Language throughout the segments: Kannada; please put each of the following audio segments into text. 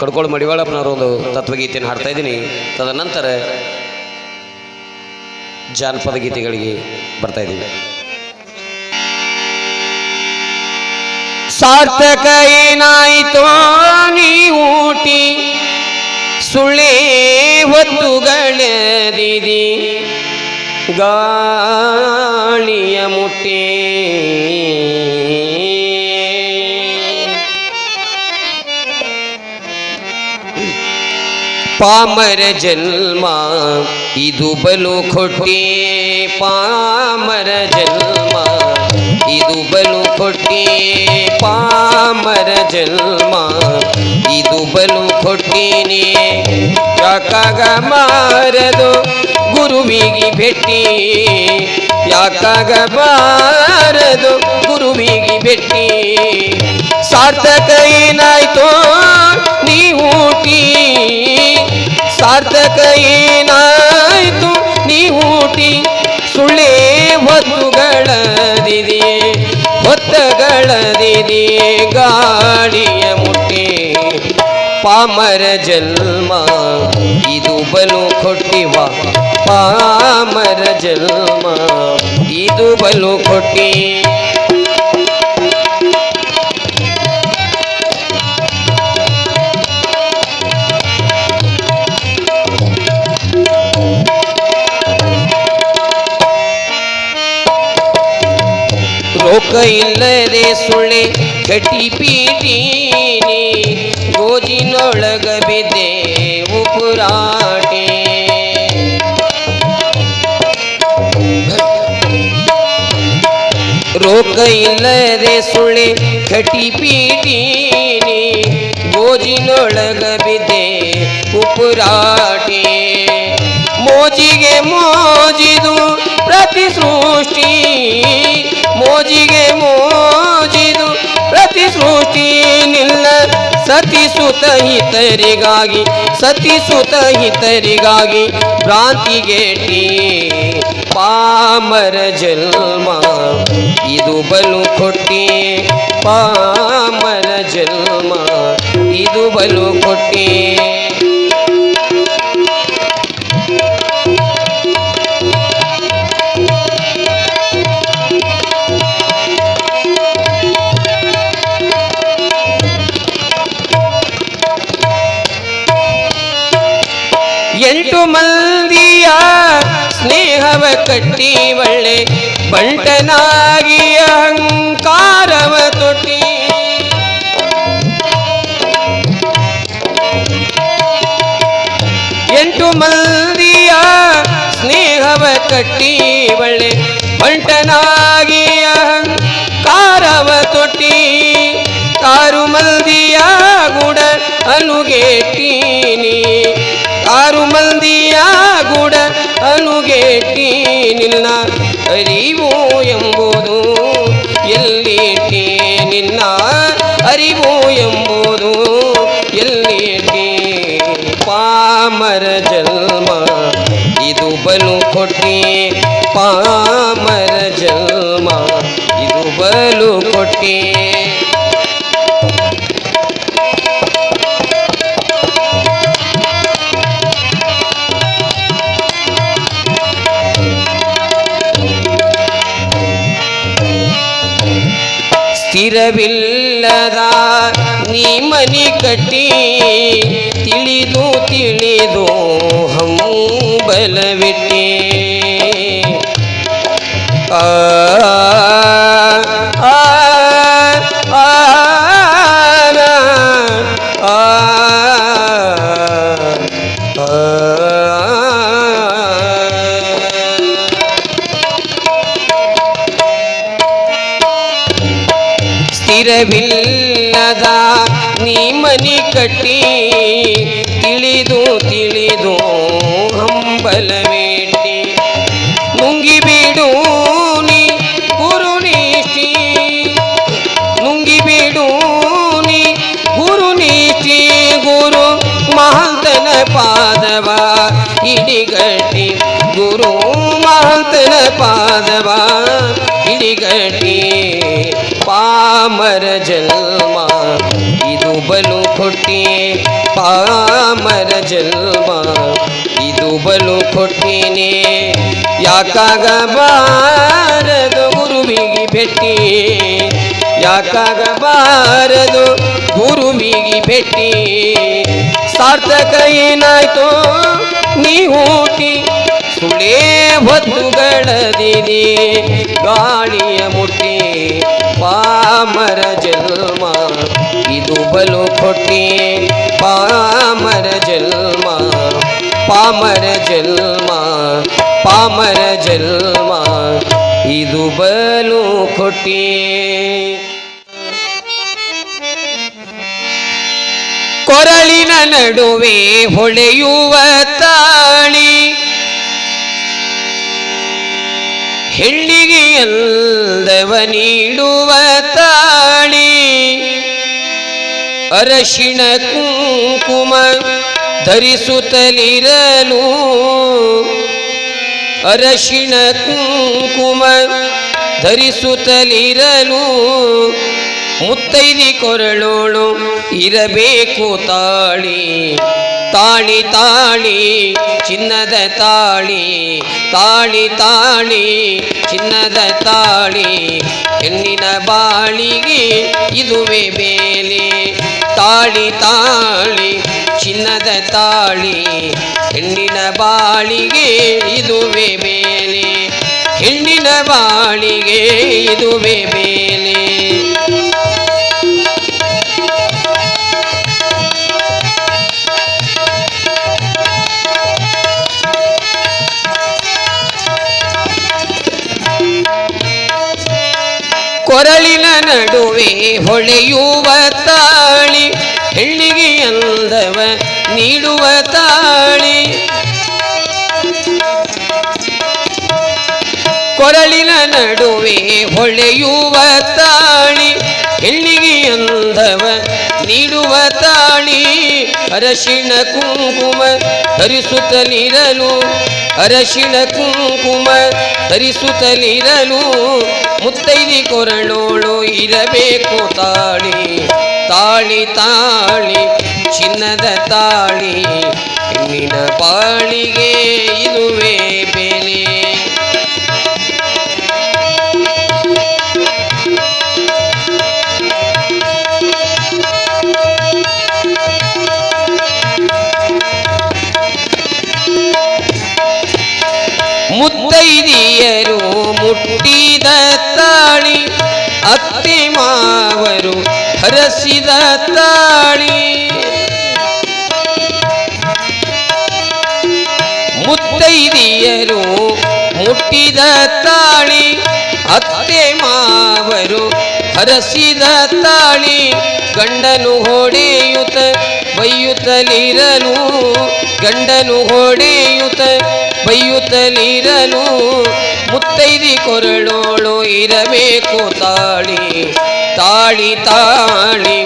ಕಡ್ಕೋಳು ಮಡಿವಾಳಪ್ಪನವರೊಂದು ತತ್ವಗೀತೆಯನ್ನು ಹಾಡ್ತಾ ಇದ್ದೀನಿ. ತದನಂತರ ಜಾನಪದ ಗೀತೆಗಳಿಗೆ ಬರ್ತಾ ಇದ್ದೀವಿ. ಸಾರ್ಥಕ ಏನಾಯಿತೋ ನೀ ಊಟಿ, ಸುಳ್ಳೇ ಹೊತ್ತುಗಳದಿದಿ, ಗಾಳಿಯ ಮುಟ್ಟಿ ಪಾಮರ ಜನ್ಮ, ಇದು ಬಲು ಕೊಟ್ಟಿ ಪಾಮರ ಜನ್ಮ, ಇದು ಬಲು ಕೊಟ್ಟಿ ಪಾಮರ ಜನ್ಮ, ಇದು ಬಲು ಕೊಟ್ಟಿನಿ. ಯಾಕಾಗ ಮಾರದು ಗುರುವಿಗೆ ಭೇಟಿ? ಯಾಕಾಗ ಮಾರದು ಗುರುವಿಗೆ ಭೇಟಿ? ಸಾರ್ಥಕ ಏನಾಯ್ತು, ನೀ ಊಟಿ ಏನಾಯ್ತು ನೀ ಊಟಿ ಸುಳ್ಳೇ ಹೊತ್ತುಗಳದಿದೆ, ಹೊತ್ತಗಳದಿದೆ ಗಾಳಿಯ ಮುಟ್ಟಿ. ಪಾಮರ ಜನ್ಮ, ಇದು ಬಲು ಕೊಟ್ಟಿವ ಪಾಮರ ಜನ್ಮ, ಇದು ಬಲು ಕೊಟ್ಟಿ. ರೋಕ ಇಲ್ಲದೆ ಸುಳ್ಳೆ ಕಟಿ ಪೀಟೀನಿ ಗೋಜಿನೊಳಗ ಬಿದ್ದೆ ಉಪುರಾಟೆ ರೋಕ ಇಲ್ಲದೆ ಸುಳ್ಳೆ ಕಟಿ ಪೀಟೀನಿ ಗೋಜಿನೊಳಗ ಬಿದ್ದೆ ಉಪುರಾಟೆ ಮೋಜಿಗೆ ಮೋಜಿದು ಪ್ರತಿ ಸೃಷ್ಟಿ ಮೋಜಿಗೆ ಮೋಜಿದು ಪ್ರತಿ ಸೃಷ್ಟಿ ನಿಲ್ಲ ಸತಿ ಸುತ ಹಿತರಿಗಾಗಿ ಸತಿ ಸುತ ಹಿತರಿಗಾಗಿ ಭ್ರಾಂತಿಗೆಟ್ಟಿ ಪಾಮರ ಜನ್ಮ, ಇದು ಬಲು ಕೊಟ್ಟಿ ಪಾಮರ ಜನ್ಮ, ಇದು ಬಲು ಕೊಟ್ಟಿ ಸ್ನೇಹವ ಕಟ್ಟಿ ಒಳ್ಳೆ ಬಂಟನಾಗಿ ಅಹಂಕಾರವ ತೊಟ್ಟಿ ಎಂಟು ಮಂದಿಯ ಸ್ನೇಹವ ಕಟ್ಟಿ ಒಳ್ಳೆ ಬಂಟನಾಗಿ ಅಹಂಕಾರವ ತೊಟ್ಟಿ ಕಾರು ಮಂದಿಯ ಗುಡ ಅನುಗೆಟ್ಟೀನಿ ಆರು ಮಂದಿಯ ಗೂಡ ಅನುಗೆಟ್ಟಿ ನಿನ್ನ ಅರಿವು ಎಂಬುದು. ಎಲ್ಲಿಟ್ಟಿ ನಿನ್ನ ಅರಿವು ಎಂಬುದು. ಎಲ್ಲಿಟ್ಟಿ ಪಾಮರ ಜನ್ಮ. ಇದು ಬಲು ಕೊಟ್ಟಿ ಪಾಮರ ಸ್ಥಿರವಿಲ್ಲದ ನೀ ಮನಿ ಕಟ್ಟಿ ತಿಳಿದು ತಿಳಿದು ಹಂಬಲವಿಟ್ಟಿ ಆ ಆ, ಸ್ಥಿರವಿಲ್ಲದ ನೀ ಮನಿ ಕಟ್ಟಿ ತಿಳಿದು ತಿಳಿದು ಹಂಬಲವೇಟಿ ನುಂಗಿ ಬಿಡು ನೀ ಗುರುನಿಷ್ಠಿ ನುಂಗಿ ಬಿಡು ನೀ ಗುರುನಿಷ್ಠಿ ಗುರು ಮಹಂತನ ಪಾದವ ಹಿಡಿಗಟ್ಟಿ ಗುರು ಪಾದವ ಹಿಡಿಗಟ್ಟಿ ಪಾಮರ ಜಲ್ಮ. ಇದು ಬಲು ಕೊಟ್ಟಿ ಪಾಮರ ಜಲ್ಮ. ಇದು ಬಲು ಕೊಟ್ಟಿನೇ ಯಾಕಾಗಬಾರದು ಗುರುವಿಗೆ ಭೇಟಿ. ಯಾಕಾಗಬಾರದು ಗುರುವಿಗೆ ಭೇಟಿ. ಸಾರ್ಥಕ ಏನಾಯ್ತು, ನೀ ಹೂಟಿ ಸುಳೇ ಹೊತ್ತುಗಳದಿದೆ ಗಾಳಿಯ ಮುಟ್ಟಿ, ಪಾಮರ ಜನ್ಮ. ಇದು ಬಲು ಕೊಟ್ಟಿ, ಪಾಮರ ಜನ್ಮ. ಪಾಮರ ಜನ್ಮ ಪಾಮರ ಜನ್ಮ. ಇದು ಬಲು ಕೊಟ್ಟಿ. ಕೊರಳಿನ ನಡುವೆ ಹೊಳೆಯುವ ಹೆಣ್ಣಿಗೆ ಎಲ್ಲವ ನೀಡುವ ತಾಳಿ. ಅರಶಿಣ ಕುಂಕುಮ ಧರಿಸುತ್ತಲಿರಲು. ಅರಶಿಣ ಕುಂಕುಮ ಧರಿಸುತ್ತಲಿರಲು. ಮುತ್ತೈದಿ ಕೊರಳೋಳು ಇರಬೇಕು ತಾಳಿ. ತಾಳಿ ತಾಳಿ ಚಿನ್ನದ ತಾಳಿ ತಾಳಿ ತಾಳಿ ಚಿನ್ನದ ತಾಳಿ ಹೆಣ್ಣಿನ ಬಾಳಿಗೆ ಇದುವೇ ಬೇಲೆ ತಾಳಿ ತಾಳಿ ಚಿನ್ನದ ತಾಳಿ ಹೆಣ್ಣಿನ ಬಾಳಿಗೆ ಇದುವೇ ಬೇಲೆ ಹೆಣ್ಣಿನ ಬಾಳಿಗೆ ಇದುವೇ ಬೇಲೆ ಕೊರಳಿನ ನಡುವೆ ಹೊಳೆಯುವ ತಾಳಿ, ಹೆಣ್ಣಿಗೆ ಅಂದವ ನೀಡುವ ತಾಳಿ. ಕೊರಳಿನ ನಡುವೆ ಹೊಳೆಯುವ ತಾಳಿ, ಹೆಣ್ಣಿಗೆ ಅಂದವ ನೀಡುವ ಅರಶಿಣ ಕುಂಕುಮ ಹರಿಸುತ್ತಲಿರಲು ಅರಶಿಣ ಕುಂಕುಮ ಹರಿಸುತ್ತಲಿರಲು ಮುತ್ತೈದಿ ಕೊರಳೋಳು ಇರಬೇಕು ತಾಳಿ. ತಾಳಿ ತಾಳಿ, ಚಿನ್ನದ ತಾಳಿ. ಹೆಣ್ಣಿನ ಪಾಳಿಗೆ ಇದುವೇ ಮುತ್ತೈದಿಯರು ಮುಟ್ಟಿದ ತಾಳಿ ಅತ್ತಿ ಮಾವರು ಹರಸಿದ ತಾಳಿ. ಮುತ್ತೈದಿಯರು ಮುಟ್ಟಿದ ತಾಳಿ ಅತ್ತೆ ಮಾವರು ಹರಸಿದ ತಾಳಿ ಗಂಡನು ಹೊಡೆಯುತ ಬೈಯುತ್ತಲಿರಲು ಗಂಡನು ಹೊಡೆಯುತ ಬೈಯುತ್ತಲಿರಲು ಮುತ್ತೈದಿ ಕೊರಳೋಳು ಇರಬೇಕು ತಾಳಿ ತಾಳಿ ತಾಳಿ,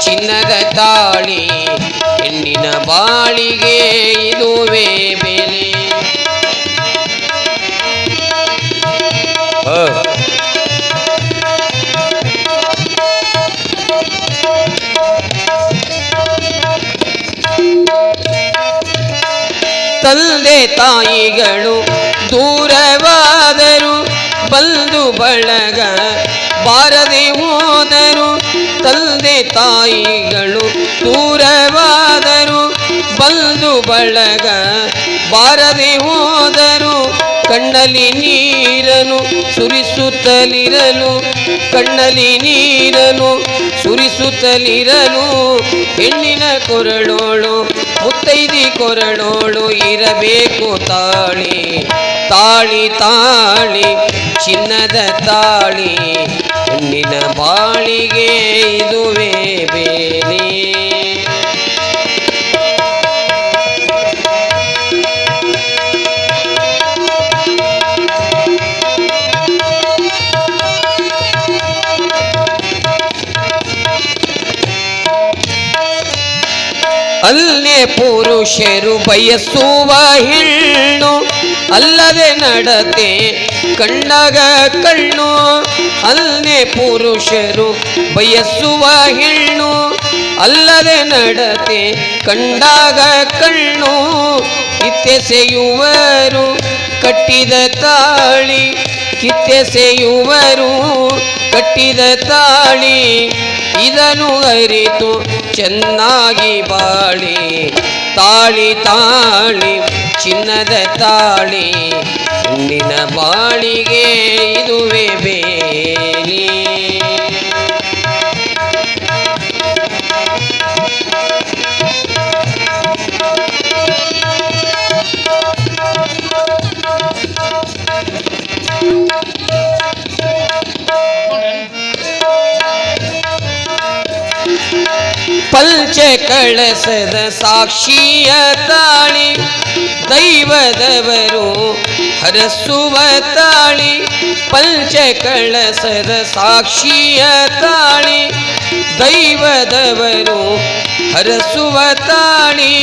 ಚಿನ್ನದ ತಾಳಿ. ಹೆಣ್ಣಿನ ಬಾಳಿಗೆ ಇದುವೇ ಬೆಲೆ. ತಂದೆ ತಾಯಿಗಳು ದೂರವಾದರು ಬಂದು ಬಳಗ ಬಾರದೆ ಹೋದರು ತಂದೆ ತಾಯಿಗಳು ದೂರವಾದರು ಬಂದು ಬಳಗ ಬಾರದೆ ಹೋದರು ಕಣ್ಣಲ್ಲಿ ನೀರನು, ಸುರಿಸುತ್ತಲಿರಲು. ಕಣ್ಣಲ್ಲಿ ನೀರನು, ಸುರಿಸುತ್ತಲಿರಲು. ಹೆಣ್ಣಿನ ಕೊರಳೋಳು, ಮುತ್ತೈದಿ ಕೊರಳೋಳು ಇರಬೇಕು ತಾಳಿ. ತಾಳಿ ತಾಳಿ, ಚಿನ್ನದ ತಾಳಿ. ಹೆಣ್ಣಿನ ಬಾಳಿಗೆ ಇದುವೇ ಬೇಲಿ. ಪುರುಷರು ಬಯಸುವ ಹೆಣ್ಣು ಅಲ್ಲದೆ ನಡತೆ ಕಣ್ಣಗ ಕಣ್ಣು. ಅಲ್ಲೇ ಪುರುಷರು ಬಯಸುವ ಹೆಣ್ಣು ಅಲ್ಲದೆ ನಡತೆ ಕಂಡಾಗ ಕಣ್ಣು. ಇತ್ತೆಸೆಯುವರು ಕಟ್ಟಿದ ತಾಳಿ ಕಿತ್ತೆಸೆಯುವರು ಕಟ್ಟಿದ ತಾಳಿ ಇದನ್ನು ಅರಿತು ಚೆನ್ನಾಗಿ ಬಾಳಿ. ತಾಳಿ ತಾಳಿ, ಚಿನ್ನದ ತಾಳಿ ಹೆಣ್ಣಿನ ಬಾಳಿಗೆ ಇದುವೆ ಬೇಲಿ. Israel ಪಂಚ ಕಳಸದ ಸಾಕ್ಷಿಯ ತಾಳಿ, ದೈವದವರು ಹರಸುವ ತಾಳಿ, ಪಂಚ ಕಳಸದ ಸಾಕ್ಷಿಯ ತಾಳಿ, ದೈವದವರು ಹರಸುವ ತಾಳಿ.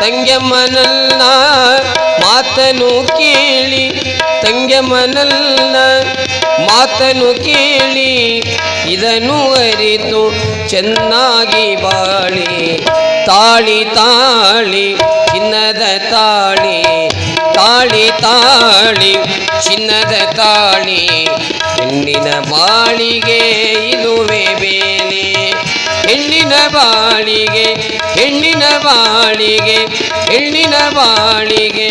ತಂಗೆಮ್ಮನಲ್ಲ ಮಾತನು ಕೇಳಿ ತಂಗೆಮ್ಮನಲ್ಲ ಮಾತನು ಕೇಳಿ, ಇದನ್ನು ಅರಿತು ಚೆನ್ನಾಗಿ ಬಾಳಿ ತಾಳಿ ತಾಳಿ ಚಿನ್ನದ ತಾಳಿ ತಾಳಿ ತಾಳಿ, ಚಿನ್ನದ ತಾಳಿ. ಹೆಣ್ಣಿನ ಬಾಳಿಗೆ ಇದುವೆ ಬೇನೆ ಹೆಣ್ಣಿನ ಬಾಳಿಗೆ ಹೆಣ್ಣಿನ ಬಾಳಿಗೆ ಹೆಣ್ಣಿನ ಬಾಳಿಗೆ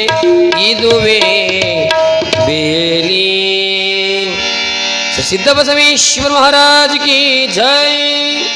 ಇದುವೇ ಬೇಲಿ. ಸಿದ್ಧ ಬಸವೇಶ್ವರ ಮಹಾರಾಜ್ ಕಿ ಜೈ.